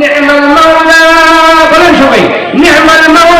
নি'মাল মাওলা বলেন সবাই নি'মাল মাওলা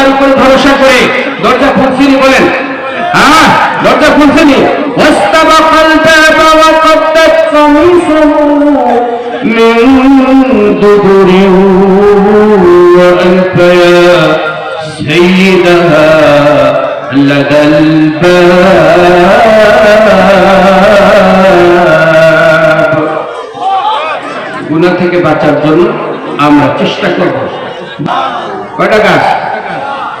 আল্লাহর উপর ভরসা করে দরজা খুলছিনি বলেন হ্যাঁ দরজা খুলছিনি ওয়াস্তাবাকাল বাবা ওয়া কদ্দাত কামিসুহু من دبر وألف يا سيدها لدى الباب গুণা থেকে বাঁচার জন্য আমরা চেষ্টা করব কয়টা গাছ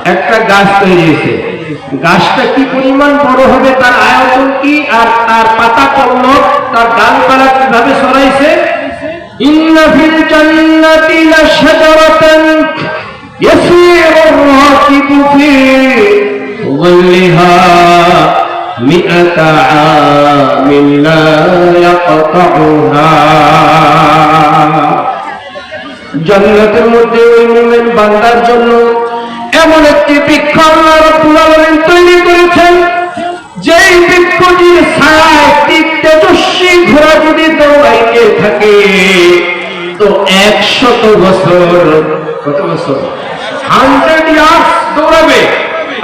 একটা গাছ তৈরি হয়েছে গাছটা কি পরিমাণ বড় হবে তার আয়তন কি আর তার পাতা পল্লব তার ডালপালা কিভাবে সরাইছে إن في الجنة لشجرة يسير الراكب في ظلها مئة عام لا يقطعها জান্নাতের মধ্যে ওই মুমিন বান্দার জন্য এমন একটি বৃক্ষ আল্লাহ তৈরি করেছেন। যেই বৃক্ষটির ছায়া একটি তেজস্বী ঘোড়া যদি দৌড়াইতে থাকে, তো একশত বছর, কত বছর? হান্ড্রেড ইয়ার্স দৌড়াবে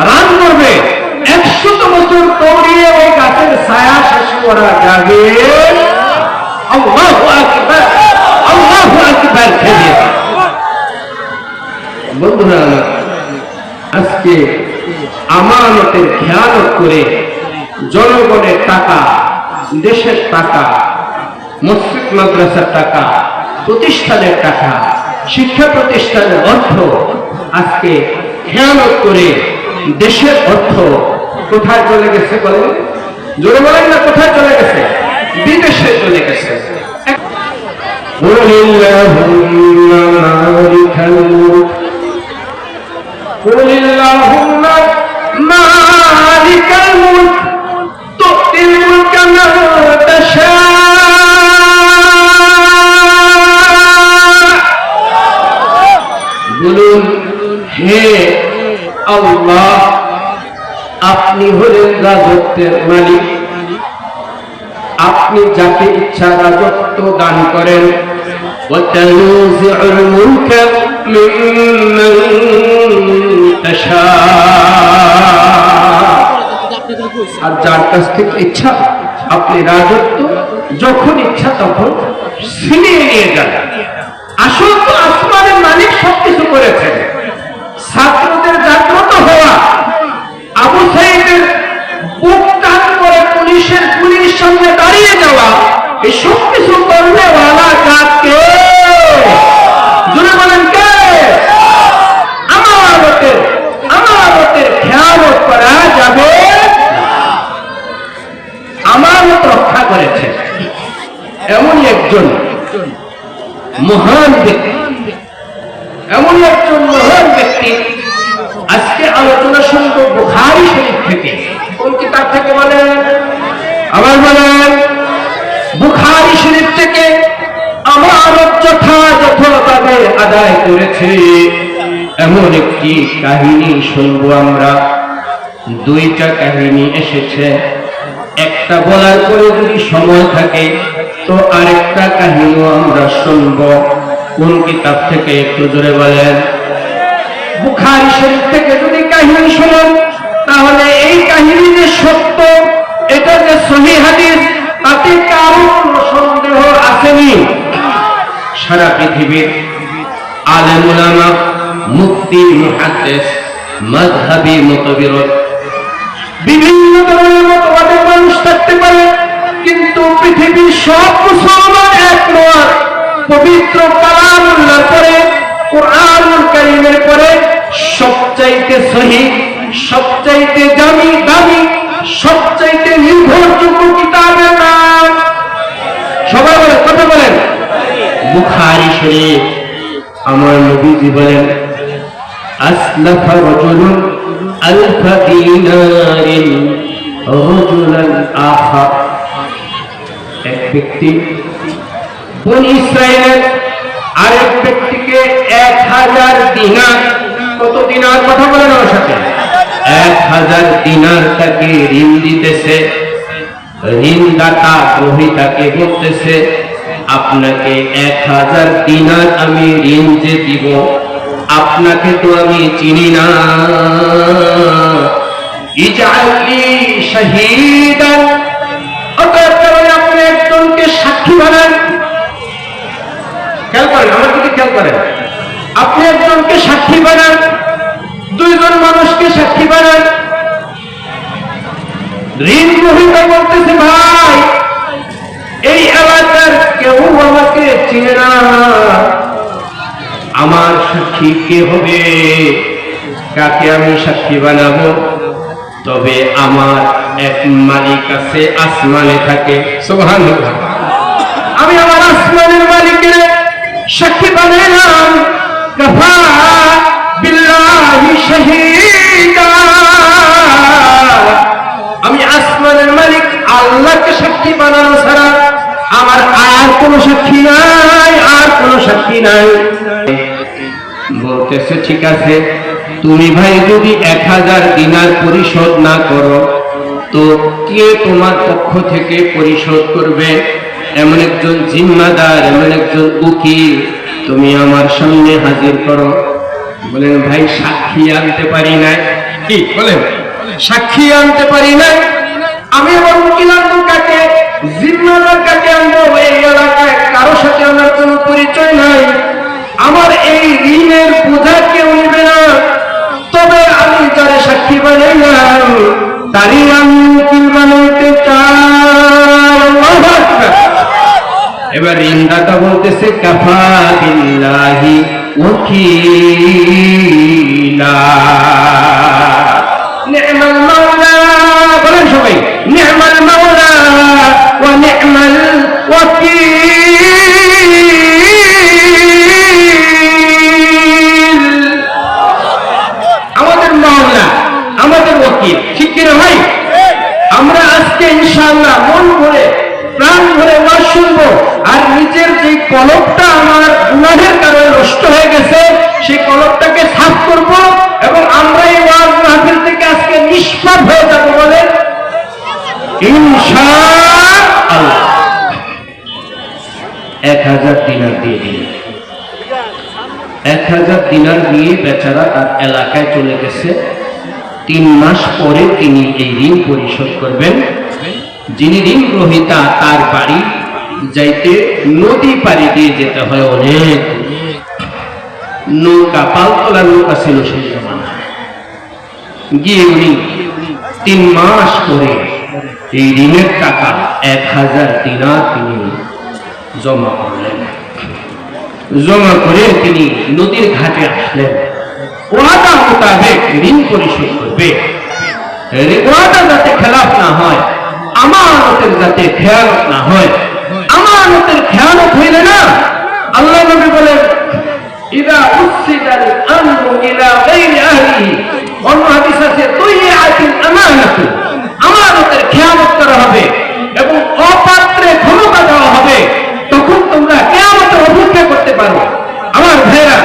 রান করবে, একশত বছর দৌড়িয়ে ওই গাছের ছায়া শেষ করা যাবে। বন্ধুরা আজকে আমানতের খেয়ালত করে জনগণের টাকা দেশের টাকা মসজিদ মাদ্রাসার টাকা প্রতিষ্ঠানের টাকা শিক্ষা প্রতিষ্ঠানের অর্থ আজকে খেয়ালত করে দেশের অর্থ কোথায় চলে গেছে বলেন জোরে বলেন না কোথায় চলে গেছে বিদেশে চলে গেছে قل اللهم مالك الملك قل اللهم مالك الملك تؤتي الملك من تشاء বলুন হে আল্লাহ আপনি হলেন রাজত্বের মালিক আপনি যাকে ইচ্ছা রাজত্ব দান করেন وتنزع الملك ممن تشاء আর যার কাছ থেকে ইচ্ছা আপনি রাজত্ব যখন ইচ্ছা তখন ছিনিয়ে নিয়ে যান আসল তো আসমানের মালিক সবকিছু করেছেন ছাত্রদের জাগ্রত হওয়া আবু সাইদের বুক টান করে পুলিশের পুলিশ সামনে দাঁড়িয়ে যাওয়া এই আমানত রক্ষা করেছে। এমনই একজন মহান ব্যক্তি, এমন একজন মহান ব্যক্তি আজকে আলোচনা শুনব বুখারি শরীফ থেকে। কোন কিতাব থেকে বলেন আবার বলেন বুখারি শরীফ থেকে আমার যথাযথভাবে আদায় করেছে। এমন একটি কাহিনী শুনব আমরা। দুইটা কাহিনী এসেছে। একটা বলার পরে যদি সময় থাকে, তো আরেকটা কাহিনীও আমরা শুনব। কোন কিতাব থেকে একটু জোরে বলেন? বুখারি শরীফ থেকে যদি কাহিনী শোনেন, তাহলে এই কাহিনী যে সত্য, এটা যে সহি হাদিস, তাতে কারও কোনো সন্দেহ আসেনি। সারা পৃথিবীর আলেম উলামা মুক্তি মুহাদ্দিস, মাযহাবি মতবিরোধ বিভিন্ন ধরনের মতবাদের মানুষ থাকতে পারে, কিন্তু পৃথিবীর সব মুসলমান এক নয়। পবিত্র কালামুল্লার পরে কোরআন কারিমের পরে সবচাইতে সহি, সবচাইতে দামি দামি, সবচাইতে নির্ভরযোগ্য কিতাবের নাম। সবাই বলে কথা বলেন। বুখারি শরীফ, আমার নবীজি বলেন, আসলাফা রজলুন ألف دينار رجلا آخر এক ব্যক্তি বন ইসরায়েলের আরেক ব্যক্তিকে এক হাজার দিনার কত দিনার কথা বলেন আমার সাথে এক হাজার দিনার তাকে ঋণ দিতেছে ঋণদাতা গ্রহিতাকে বলতেছে আপনাকে এক হাজার দিনার আমি ঋণ যে দিব আপনাকে তো আমি চিনি না। আপনি একজনকে সাক্ষী বানান। খেয়াল করেন, আমার দিকে খেয়াল করেন। আপনি একজনকে সাক্ষী বানান, দুইজন মানুষকে সাক্ষী বানান। ঋণ গ্রহিতা বলতেছে, ভাই, এই এলাকার কেউ আমাকে চিনে না। আমার সাক্ষী কে হবে? কাকে আমি সাক্ষী বানাবো? তবে আমার এক মালিক আছে, আসমানে থাকে। আমি আমার আসমানের মালিকের সাক্ষী বানাইলাম। আমি আসমানের মালিক, আল্লাহকে সাক্ষী বানানো ছাড়া আমার আর কোনো সাক্ষী নাই, আর কোনো সাক্ষী নাই। বলতেছে, ঠিক আছে, তুমি ভাই যদি এক হাজার দিনার পরিশোধ না করো, তো কে তোমার পক্ষ থেকে পরিশোধ করবে? এমন একজন জিম্মাদার, এমন একজন উকিল, তুমি আমার সামনে হাজির করো। বলেন, ভাই, সাক্ষী আনতে পারি নাই। কি, বলেন, সাক্ষী আনতে পারি নাই? আমি আমার উকিল আনব কাকে? জিম্মাদার কাকে আনব? এই এলাকায় কারও সাথে আমার কোনো পরিচয় নাই। আমার এই ঋণের বোঝা কেউ নেবে না। তবে আমি যারা সাক্ষী বানাইলাম, তারই আমি উকিল বানাইতে। এবার ঋণদাতা বলতেছে, কাফা বিল্লাহি ওয়াকিলা নি'মাল মাওলা, বলেন সবাই, নি'মাল মাওলা ওয়া নি'মাল ওয়াকিল। ইনশাআল্লাহ মন ভরে, প্রাণ ভরে ওয়াজ শুনব। আর নিজের যে কলকটা আমার গুনাহের কারণে নষ্ট হয়ে গেছে, সেই কলকটাকে সাফ করব এবং আমরা এই ওয়াজ মাহফিল থেকে আজকে নিষ্পাপ হয়ে যাব বলে ইনশাআল্লাহ। এক হাজার দিনার দিয়ে দিন। এক হাজার দিনার দিয়ে বেচারা তার এলাকায় চলে গেছে। তিন মাস পরে তিনি এই ঋণ পরিশোধ করবেন। যিনি ঋণ গ্রহিতা তার বাড়ি যাইতে নদী পাড়ি দিয়ে যেতে হয় অনেক। নৌকা, পালতোলা নৌকা ছিল সেই জমানায়। গিয়ে উনি তিন মাস পরে এই ঋণের টাকা এক হাজার দিনার তিনি জমা করলেন। জমা করে তিনি নদীর ঘাটে আসলেন। ওয়াদা মোতাবেক ঋণ পরিশোধ করবে। ওয়াদা যাতে খেলাফ না হয় আমানতের যাতে খেয়ালত না হয় আমানতের খেয়ালত হইলে না, আল্লাহ নবী বলেন, ইদা উসিদাল আমরু ইলা গায়রি আহলিহি। অন্য হাদিস আছে তুইয়াতিল আমানাতু। আমানতের খেয়ালত করা হবে এবং অপাত্রে ক্ষমতা দেওয়া হবে। তখন তোমরা কেয়ামতের অপেক্ষা করতে পারো। আমার ভাইরা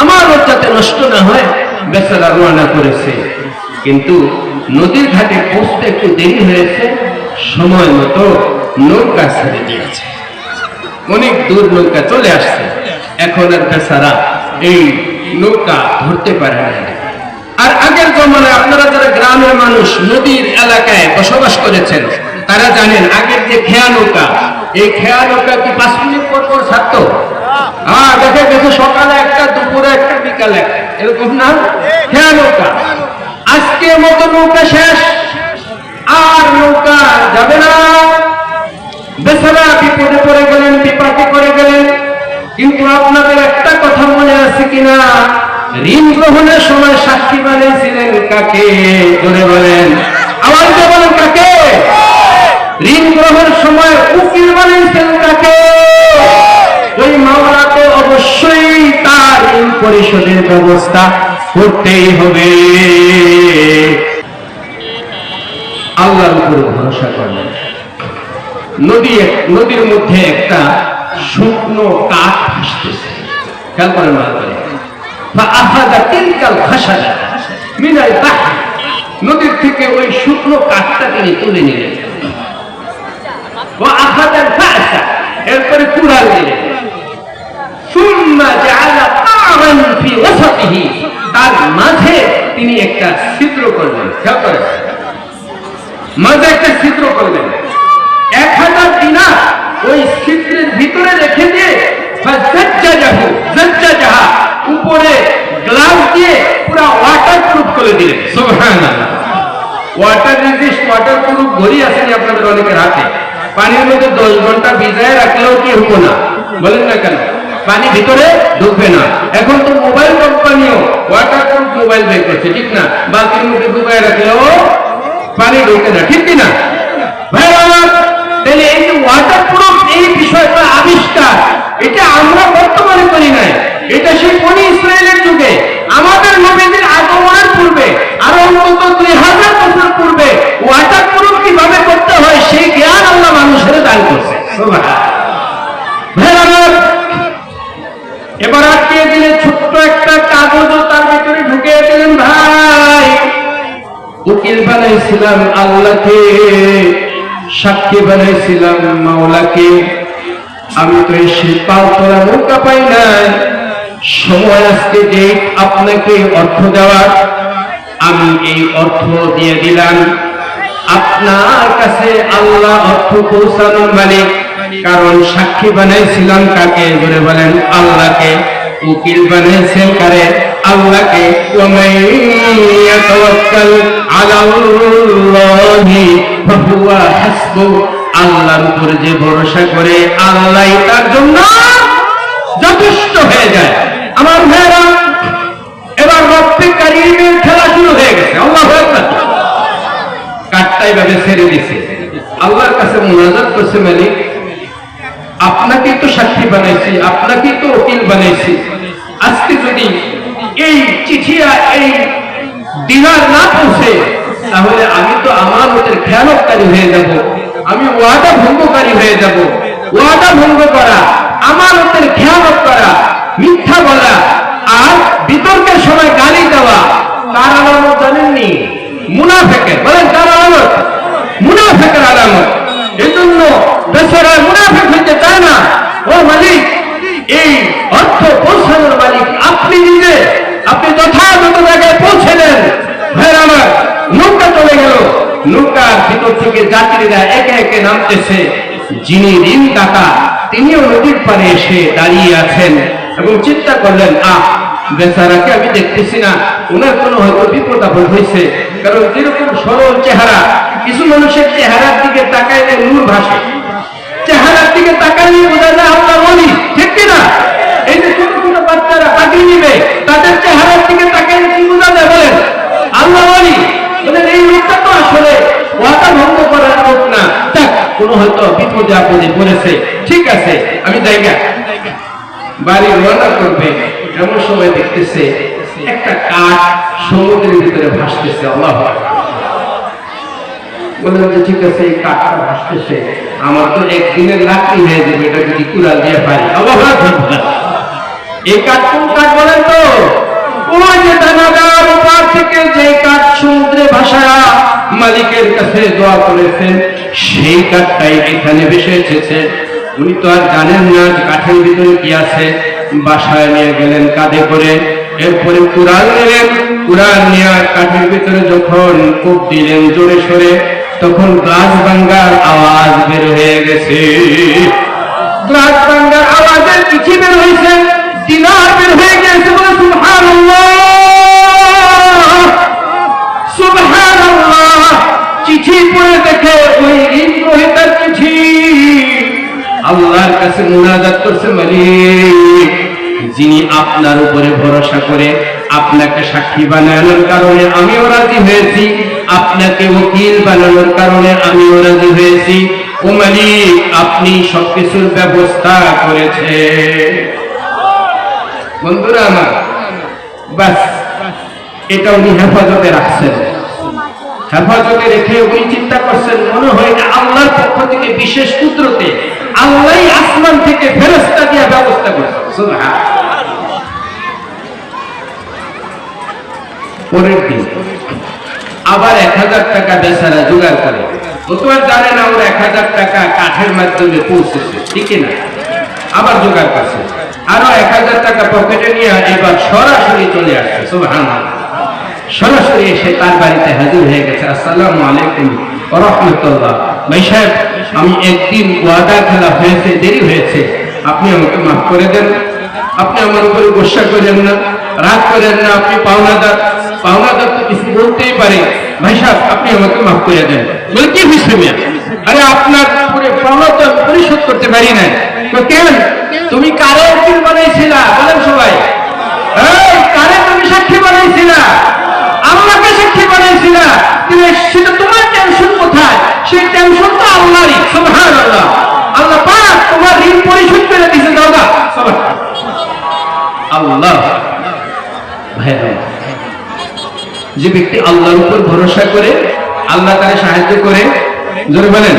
আমানত যাতে নষ্ট না হয়, বেচারা রওনা করেছে। কিন্তু নদীর ঘাটে পৌঁছতে একটু দেরি হয়েছে। সময় মতো নৌকা ছেড়ে দিয়েছে। অনেক দূর নৌকা চলে আসছে। এখন আর বেচারা এই নৌকা ধরতে পারে না আর আগের জমানায় আপনারা যারা গ্রামের মানুষ, নদীর এলাকায় বসবাস করেছেন, তারা জানেন আগের যে খেয়া নৌকা, এই খেয়া নৌকা কি পাঁচ মিনিট পর পর ছাড়তো? হ্যাঁ দেখে গেছে সকালে একটা, দুপুরে একটা, বিকালে একটা, এরকম না? খেয়া নৌকা। আজকে মতো নৌকা শেষ। আর নৌকা যাবে না। বেচারা বিপদে পড়ে গেলেন, বিপাকে পড়ে গেলেন। কিন্তু আপনাদের একটা কথা মনে আছে কিনা? ঋণ গ্রহণের সময় সাক্ষী বানিয়েছিলেন কাকে? ধরে বলেন। আওয়াজ বলেন কাকে? ঋণ গ্রহণের সময় উকিল বানিয়েছেন কাকে? ওই মামলাতে অবশ্যই তার ঋণ পরিশোধের ব্যবস্থা করতেই হবে। আল্লাহর উপরে ভরসা করবেন নদী নদীর মধ্যে একটা শুকনো কাঠ ভাসতেছে। খেয়াল করেন ভালো করে। নদীর থেকে ওই শুকনো কাঠটা তুলে নিলেন। তার মাঝে তিনি একটা ছিদ্র করলেন। খেয়াল করেন? মাঝে একটা ছিদ্র করলেন এক হাজার দিনার ওই ছিদ্রের ভিতরে রেখে দিয়ে উপরে গ্লাস দিয়ে পুরো ওয়াটার প্রুফ করে দিলেন ওয়াটার রেজিস্ট ওয়াটার প্রুফ ঘড়ি আসেনি আপনাদের অনেকের হাতে। পানির মধ্যে দশ ঘণ্টা ভিজায় রাখলেও কি হব না? বলেন না কেন? পানি ভিতরে ঢুকবে না। এখন তো মোবাইল কোম্পানিও ওয়াটার প্রুফ মোবাইল বের করছে ঠিক না? মধ্যে ডুবাই রাখলেও পানি ঢোকে না ঠিক কিনা? ভাই বাবা, তাহলে এই যে ওয়াটার প্রুফ এই বিষয়টা আবিষ্কার, এটা আমরা বর্তমানে করি নাই। এটা সেই কোন ইসরায়েলের যুগে। আমাদের নবীদের আগমনের পূর্বে আরও অন্তত দুই হাজার বছর পূর্বে ওয়াটার প্রুফ কীভাবে করতে হয় সেই জ্ঞান আল্লাহ মানুষের দান করছে সুবহানাল্লাহ। ভাই আমার এবার আটকে দিলে ছোট্ট একটা কাগজও তার ভিতরে ঢুকিয়ে দিলেন ভাই উকিল বানাইছিলাম আল্লাহকে, সাক্ষী বানাইছিলাম মাওলাকে। আমি তো এসে পাল তোলা নৌকা পাই নাই। সময় আজকে যে আপনাকে অর্থ দেওয়ার। আমি এই অর্থ দিয়ে দিলাম। আপনার কাছে আল্লাহ অর্থ পৌঁছানোর মালিক। কারণ সাক্ষী বানাইছিলাম কাকে? জোরে বলেন, আল্লাহকে। উকিল বানাইছেন কারে? আল্লাহকে আল্লাহর উপর যে ভরসা করে আল্লাহ তার জন্য যথেষ্ট হয়ে যায়। আমার ভাইরা এবার রক্তে কারিমের খেলা শুরু হয়ে গেছে। আল্লাহ কাটটা এভাবে ছেড়ে দিছে। আল্লাহর কাছে মোনাজাত করছে মালিক আপনাকে তো সাক্ষী বানাইছি আপনাকে তো উকিল বানাইছি। আজকে যদি এই চিঠিয়া, এই দিনার না পৌঁছে, তাহলে আমি তো আমার ওদের খেয়ালকারী হয়ে যাব। আমি ওয়াদা ভঙ্গকারী হয়ে যাব। ওয়াদা ভঙ্গ করা, আমার ওদের খেয়ালত করা, মিথ্যা বলা, আর বিতর্কের সময় গালি দেওয়া কার আলামত জানেননি? মুনাফেকের বলেন কার আলামত। মুনাফেকের আলামত। এজন্য বেচারা মুনাফেক হইতে চায় না। ও মালিক, এই অর্থ পৌঁছানোর মালিক যথাযথ জায়গায় পৌঁছে দেন আমার নৌকা চলে গেল। নৌকার ভিতর থেকে যাত্রীরা একে একে নামতেছে। যিনি ঋণ দাতা তিনিও নদীর পাড়ে এসে দাঁড়িয়ে আছেন এবং চিন্তা করলেন, আহ, বেচারাকে আমি দেখতেছি না। ওনার কোনো হয়তো বিপদ হয়েছে। কারণ যেরকম সরল চেহারা, কিছু মানুষের চেহারার দিকে তাকাইলে নূর ভাসে। কোনো হয়তো বিপদে আপদে পড়েছে। ঠিক আছে, আমি জায়গা। বাড়ি রওনা করবে, এমন সময় দেখতেছে একটা কাঠ সমুদ্রের ভিতরে ভাসতেছে, আল্লাহ ঠিক আছে, এই আমার তো একদিনের লাকড়ি হয়ে যাবে যদি কুড়াল দিয়ে পারি। এই কাঠ কোন কাঠ বলেন তো? সমুদ্রে ভাসায়া মালিকের কাছে দোয়া করেছেন সেই কাঠটাই এখানে ভেসে এসেছে। উনি তো আর জানেন না যে কাঠের ভিতরে কি আছে। বাসায় নিয়ে গেলেন কাঁধে করে। এরপরে কুড়াল নিলেন। কুড়াল নেওয়ার কাঠের ভিতরে যখন কোপ দিলেন জোরে সরে, তখন গ্লাস ভাঙ্গার আওয়াজ বের হয়ে গেছে। গ্লাস ভাঙ্গার আওয়াজের চিঠি বের হয়েছে। দিনার বের হয়ে গেছে বলে সুবহানাল্লাহ। আল্লাহর কাছে করছে যিনি আপনার উপরে ভরসা করে আপনাকে সাক্ষী বানানোর কারণে আমিও রাজি হয়েছি। আপনাকে উকিল বানানোর কারণে আমিও রাজি হয়েছি। ও মালিক, আপনি সবকিছুর ব্যবস্থা করেছে বন্ধুরা আমার, বাস এটা উনি হেফাজতে রাখছেন। হেফাজতে রেখে উনি চিন্তা করছেন, মনে হয় এটা আল্লাহর পক্ষ থেকে বিশেষ কুদরতে আল্লাহ আসমান থেকে ফেরস্তা দিয়ে ব্যবস্থা করছে। সুবহান। পরের দিন আবার এক হাজার টাকা বেচারা জোগাড় করে। ও তো আর জানে না ওর এক হাজার টাকা কাঠের মাধ্যমে পৌঁছেছে, ঠিক না? আবার জোগাড় করছে। আরও এক হাজার টাকা পকেটে নিয়ে এবার সরাসরি চলে আসছে, সুবহানাল্লাহ। সরাসরি এসে তার বাড়িতে হাজির হয়ে গেছে। আসসালামু আলাইকুম রাহমাতুল্লাহ। ভাই সাহেব, আমি একদিন ওয়াদা খেলা হয়েছে, দেরি হয়েছে। আপনি আমাকে মাফ করে দেন। আপনি আমার উপরে গোসা করেন না, রাগ করেন না, আপনি পাওনাদার। পাওনাদার তো কিছু বলতেই পারে। ভাই সাহেব, আপনি আমাকে মাফ করে দেন। বলে, কি হয়েছে আরে, আপনার তো পরিশোধ করতে পারি না তো কেন? তুমি কারে উকিল বানাইছিলা বলেন সবাই এই কারে তুমি সাক্ষী বানাইছিলা আল্লাহকে সাক্ষী বানাইছিলা তুমি সেটা তোমার টেনশন কোথায় সেই টেনশন তো আল্লাহরই সুবহানাল্লাহ আল্লাহ পাক তোমার ঋণ পরিশোধ করে দিয়েছে দাদা আল্লাহ ভাই। যে ব্যক্তি আল্লাহর উপর ভরসা করে আল্লাহ তাকে সাহায্য করে জোরে বলেন।